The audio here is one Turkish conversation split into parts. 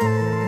Música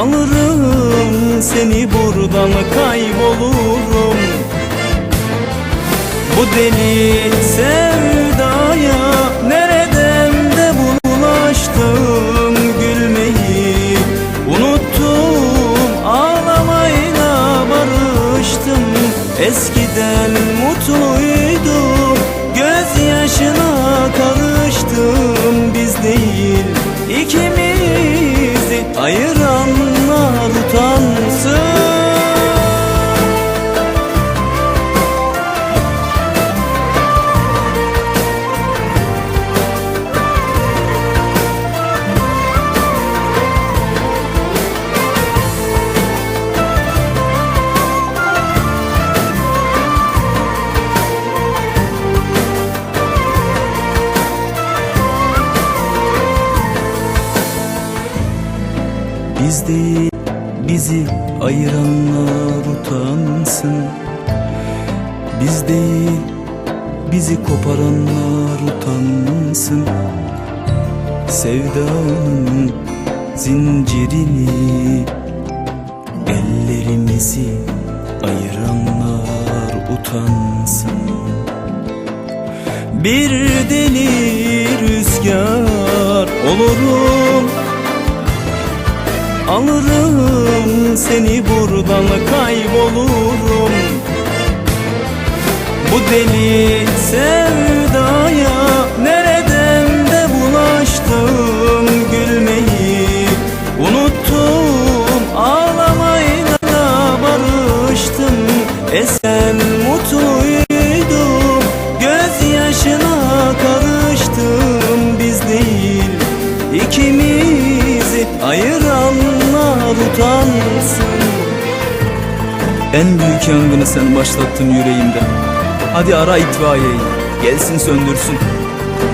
Alırım seni buradan kaybolurum. Bu deli sevdaya nereden de bulaştım Gülmeyi. Unuttum ağlamayla barıştım. Eskiden mutluydum gözyaşına karıştım. Biz değil ikimizi ayıranlar Biz bizi ayıranlar utansın. Biz bizi koparanlar utansın. Sevdanın zincirini Ellerimizi ayıranlar utansın. Bir deli rüzgar olurum Alırım seni buradan kaybolurum. Bu deli sevdaya En büyük yangını sen başlattın yüreğimde. Hadi ara itfaiyeyi gelsin söndürsün.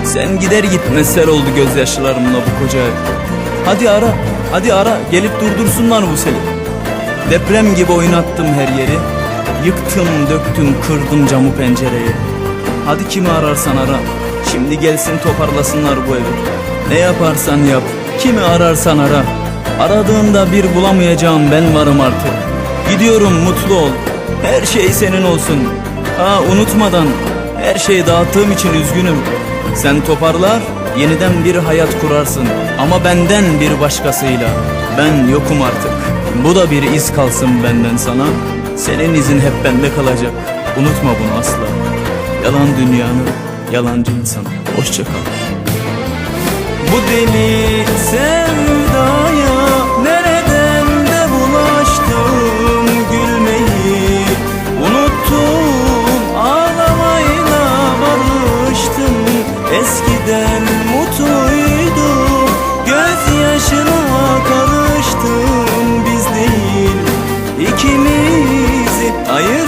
Sen gider gitmez sel oldu gözyaşlarımla bu koca ev. Hadi ara hadi ara gelip durdursunlar bu seli. Deprem gibi oynattım her yeri. Yıktım döktüm kırdım camı pencereyi. Hadi kimi ararsan ara Şimdi gelsin toparlasınlar bu evi. Ne yaparsan yap Kimi ararsan ara. Aradığında bir bulamayacağım ben varım artık Gidiyorum mutlu ol. Her şey senin olsun. Ha unutmadan Her şeyi dağıttığım için üzgünüm. Sen toparlar Yeniden bir hayat kurarsın. Ama benden bir başkasıyla. Ben yokum artık. Bu da bir iz kalsın benden sana. Senin izin hep bende kalacak. Unutma bunu asla. Yalan dünyanın Yalancı insan Hoşça kal. Bu deli sevdaya eskiden mutluydum gözyaşına karıştım biz değil ikimizi ayıranlar